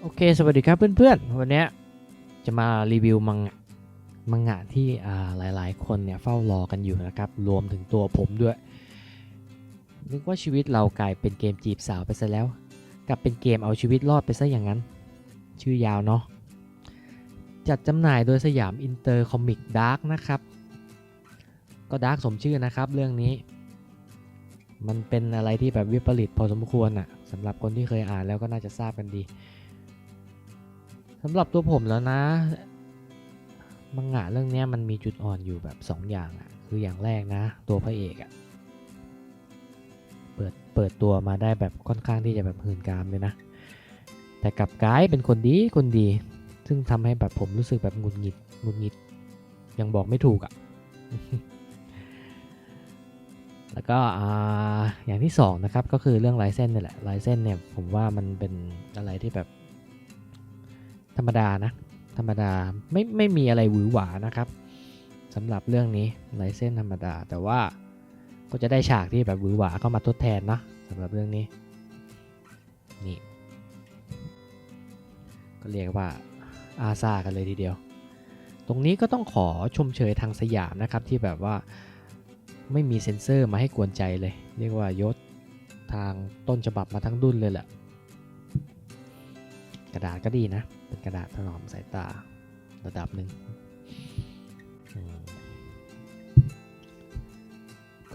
โอเค สวัสดีครับเพื่อนๆ วันนี้จะมารีวิวมังงะมังงะที่อ่าหลายๆ คนเนี่ยเฝ้ารอกันอยู่นะครับ รวมถึงตัวผมด้วย นึกว่าชีวิตเรากลายเป็นเกมจีบสาวไปซะแล้ว กลับเป็นเกมเอาชีวิตรอดไปซะอย่างนั้น ชื่อยาวเนาะ จัดจำหน่ายโดยสยามอินเตอร์คอมิกดาร์กนะครับ ก็ดาร์กสมชื่อนะครับเรื่องนี้ มันเป็นอะไรที่แบบวิปริตพอสมควรอะสำหรับคนที่เคยอ่านแล้วก็น่าจะทราบกันดีสำหรับตัวผมแล้วนะ มังงะเรื่องนี้มันมีจุดอ่อนอยู่แบบ2ออย่างอะคืออย่างแรกนะ ตัวพระเอกอะเปิดเปิดตัวมาได้แบบค่อนข้างที่จะแบบหื่นกามเลยนะ แต่กับกายเป็นคนดีคนดี ซึ่งทำให้แบบผมรู้สึกแบบหงุดหงิดหงุดหงิดยังบอกไม่ถูกอะ แล้วก็ออย่างที่สองนะครับก็คือเรื่องลายเส้นนี่แหละลายเส้นเนี่ยผมว่ามันเป็นอะไรที่แบบธรรมดานะธรรมดาไม่ไม่มีอะไรหวือหวานะครับสำหรับเรื่องนี้ลายเส้นธรรมดา แต่ว่าก็จะได้ฉากที่แบบหวือหวาเข้ามาทดแทนนะสำหรับเรื่องนี้นี่ก็เรียกว่าอาซากันเลยทีเดียว ตรงนี้ก็ต้องขอชมเชยทางสยามนะครับที่แบบว่า ไม่มีเซ็นเซอร์มาให้กวนใจเลย เรียกว่ายศทางต้นฉบับมาทั้งดุนเลยแหละ กระดาษก็ดีนะ เป็นกระดาษถนอมสายตาระดับหนึ่ง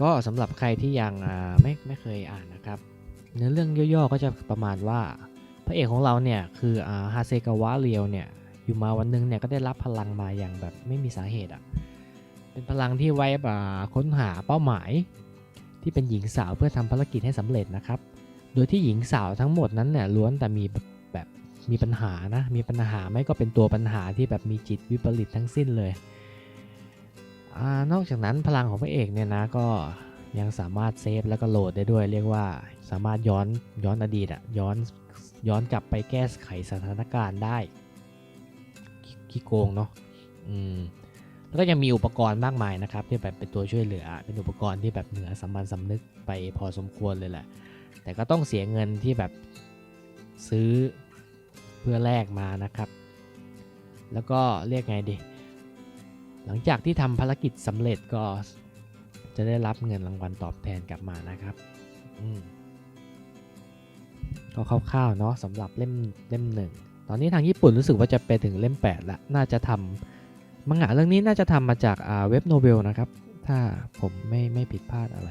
ก็สำหรับใครที่ยังไม่ไม่เคยอ่านนะครับ เนื้อเรื่องย่อๆก็จะประมาณว่า พระเอกของเราเนี่ย คือฮาเซกาวะเรียวเนี่ย อยู่มาวันหนึงเนี่ยก็ได้รับพลังมาอย่างแบบไม่มีสาเหตุอะ่ะ เป็นพลังที่ไว้แบบค้นหาเป้าหมาย ที่เป็นหญิงสาวเพื่อทำภารกิจให้สำเร็จนะครับ โดยที่หญิงสาวทั้งหมดนั้นเนี่ยล้วนแต่มีแบบมีปัญหานะ มีปัญหาไม่ก็เป็นตัวปัญหาที่แบบมีจิตวิปริตทั้งสิ้นเลยอนอกจากนั้นพลังของพระเอกเนี่ยนะก็ยังสามารถเซฟแล้วก็โหลดได้ด้วย เรียกว่าสามารถย้อนย้อนอดีตอะย้อนย้อนกลับไปแก้ไขสถานการณ์ได้ขขี้โกงเนาะอืม แล้วก็ยังมีอุปกรณ์มากมายนะครับ ที่แบบเป็นตัวช่วยเหลือ เป็นอุปกรณ์ที่แบบเหนือสามัญสำนึกไปพอสมควรเลยแหละ แต่ก็ต้องเสียเงินที่แบบซื้อเพื่อแลกมานะครับ แล้วก็เรียกไงดี หลังจากที่ทำภารกิจสำเร็จก็จะได้รับเงินรางวัลตอบแทนกลับมานะครับอืมก็คร่าวๆเนาะสำหรับเล่มเล่มหนึ่งตอนนี้ทางญี่ปุ่นรู้สึกว่าจะไปถึงเล่ม8แล้วน่าจะทำ มังงะเรื่องนี้น่าจะทำมาจากเว็บโนเวลนะครับ ถ้าผมไม่ไม่ผิดพลาดอะไร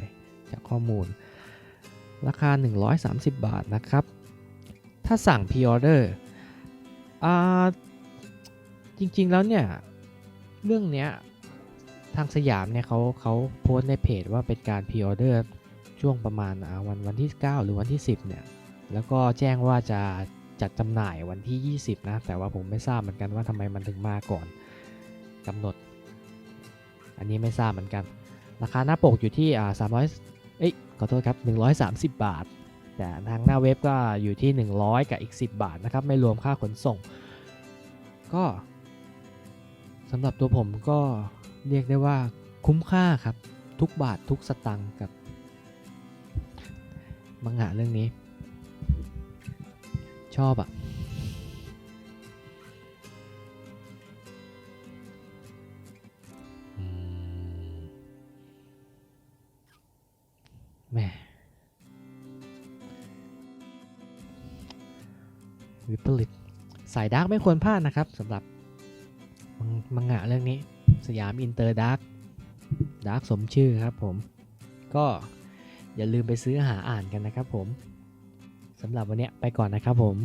จากข้อมูล ราคา 130 บาทนะครับ ถ้าสั่งพ r ออเดอร์จริงๆแล้วเนี่ย เรื่องเนี้ยทางสยามเนี่ยเขาเขาโพสในเพจว่าเป็นการพ r ออเดอร์ช่วงประมาณวันวันที่ 9 หรือวันที่ 10 เนี่ย แล้วก็แจ้งว่าจะจัดจำหน่ายวันที่ 20 นะ แต่ว่าผมไม่ทราบเหมือนกันว่าทำไมมันถึงมาก่อน กำหนด อันนี้ไม่ทราบเหมือนกัน ราคาหน้าปกอยู่ที่อ่า300เอ้ยขอโทษครับ130บาท แต่ทางหน้าเว็บก็อยู่ที่100กับอีก10บาทนะครับ ไม่รวมค่าขนส่ง ก็สำหรับตัวผมก็เรียกได้ว่าคุ้มค่าครับ ทุกบาททุกสตังค์กับมังงะเรื่องนี้ ชอบอะอื แม่วิปริตสายดาร์กไม่ควรพลาดนะครับสำหรับมังงะเรื่องนี้ สยามอินเตอร์ดาร์กดาร์กสมชื่อครับผม ก็อย่าลืมไปซื้อหาอ่านกันนะครับผมสำหรับวันนี้ไปก่อนนะครับผม